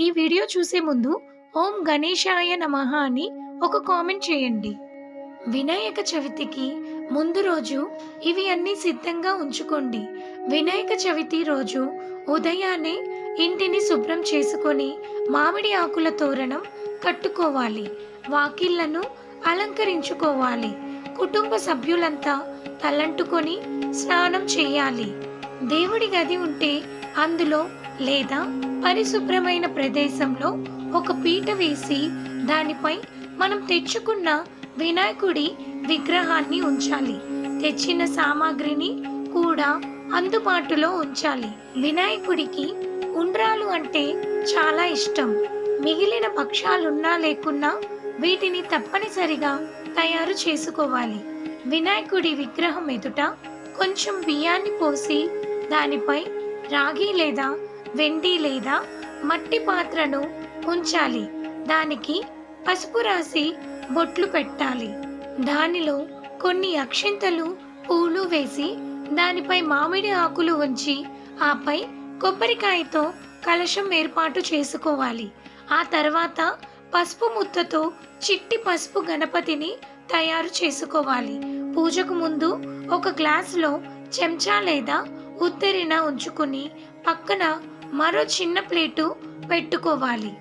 ఈ వీడియో చూసే ముందు ఓం గణేశాయ నమః అని ఒక కామెంట్ చేయండి. వినాయక చవితికి ముందు రోజు ఇవి అన్నీ సిద్ధంగా ఉంచుకోండి. వినాయక చవితి రోజు ఉదయాన్నే ఇంటిని శుభ్రం చేసుకొని మామిడి ఆకుల తోరణం కట్టుకోవాలి. వాకిళ్ళను అలంకరించుకోవాలి. కుటుంబ సభ్యులంతా తలంటుకొని స్నానం చేయాలి. దేవుడి గది ఉంటే అందులో లేదా పరిశుభ్రమైన ప్రదేశంలో ఒక పీట వేసి దానిపై మనం తెచ్చుకున్న వినాయకుడి విగ్రహాన్ని ఉంచాలి. తెచ్చిన సామాగ్రిని కూడా అందుబాటులో ఉంచాలి. వినాయకుడికి ఉండ్రాలు అంటే చాలా ఇష్టం. మిగిలిన పక్షాలున్నా లేకున్నా వీటిని తప్పనిసరిగా తయారు చేసుకోవాలి. వినాయకుడి విగ్రహం ఎదుట కొంచెం బియ్యాన్ని పోసి దానిపై రాగి లేదా వెండి లేదా మట్టి పాత్రను ఉంచాలి. దానికి పసుపు రాసి బొట్లు పెట్టాలి. దానిలో కొన్ని అక్షింతలు పూలు వేసి దానిపై మామిడి ఆకులు ఉంచి ఆపై కొబ్బరికాయతో కలశం ఏర్పాటు చేసుకోవాలి. ఆ తర్వాత పసుపు ముద్దతో చిట్టి పసుపు గణపతిని తయారు చేసుకోవాలి. పూజకు ముందు ఒక గ్లాసులో చెంచా లేదా ఉత్తరిన ఉంచుకుని పక్కన మరో చిన్న ప్లేటు పెట్టుకోవాలి.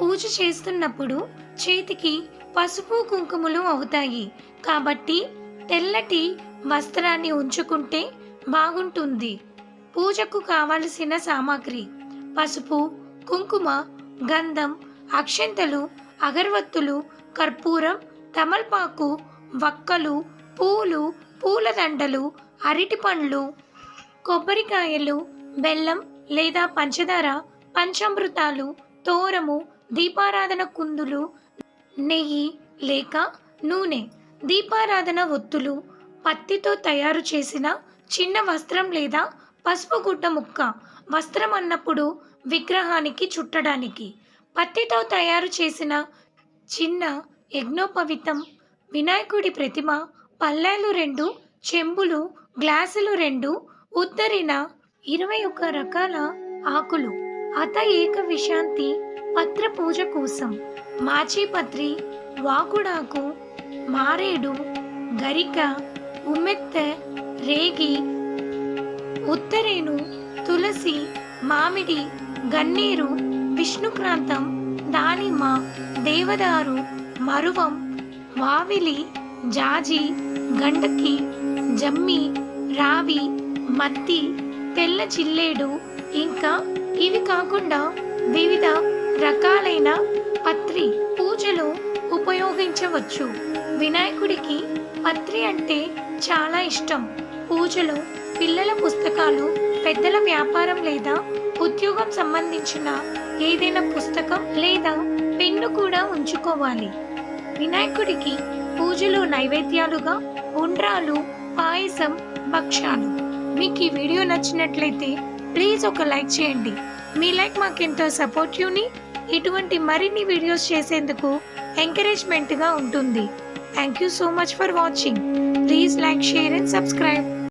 పూజ చేస్తున్నప్పుడు చేతికి పసుపు కుంకుమలు అవుతాయి. కాబట్టి తెల్లటి వస్త్రాన్ని ఉంచుకుంటే బాగుంటుంది. పూజకు కావలసిన సామాగ్రి పసుపు కుంకుమ గంధం అక్షంతలు అగరవత్తులు కర్పూరం తమల్పాకు వక్కలు పూలు పూలదండలు అరటి పండ్లు కొబ్బరికాయలు బెల్లం లేదా పంచదార పంచామృతాలు తోరము దీపారాధన కుందులు నెయ్యి లేక నూనె దీపారాధన ఒత్తులు పత్తితో తయారు చేసిన చిన్న వస్త్రం లేదా పసుపు గుడ్డ ముక్క వస్త్రం అన్నప్పుడు విగ్రహానికి చుట్టడానికి. పత్తితో తయారు చేసిన చిన్న యజ్ఞోపవితం వినాయకుడి ప్రతిమ పల్లెలు రెండు చెంబులు గ్లాసులు రెండు ఉత్తరిన ఇరవై ఒక్క రకాల ఆకులు అత ఏక విశాంతి పత్ర పూజ కోసం. మాచిపత్రి వాకుడాకు మారేడు గరిక ఉమ్మెత్తె రేగి ఉత్తరేను తులసి మామిడి గన్నేరు విష్ణుక్రాంతం దానిమ్మ దేవదారు మరువం వావిలి జాజి గండకి జమ్మి రావి మత్తి తెల్ల చిల్లేడు ఇంకా ఇవి కాకుండా వివిధ రకాలైన పత్రి పూజలో ఉపయోగించవచ్చు. వినాయకుడికి పత్రి అంటే చాలా ఇష్టం. పూజలో పిల్లల పుస్తకాలు పెద్దల వ్యాపారం లేదా ఉద్యోగం సంబంధించిన ఏదైనా పుస్తకం లేదా పెన్ను కూడా ఉంచుకోవాలి. వినాయకుడికి పూజలో నైవేద్యాలుగా ఉండ్రాలు పాయసం భక్ష్యాలు. మీకు ఈ వీడియో నచ్చినట్లయితే ప్లీజ్ ఒక లైక్ చేయండి. మీ లైక్ మాకెంతో సపోర్టివ్ని ఇటువంటి మరిన్ని వీడియోస్ చేసేందుకు ఎంకరేజ్మెంట్గా ఉంటుంది. Thank you so much for watching please like share and subscribe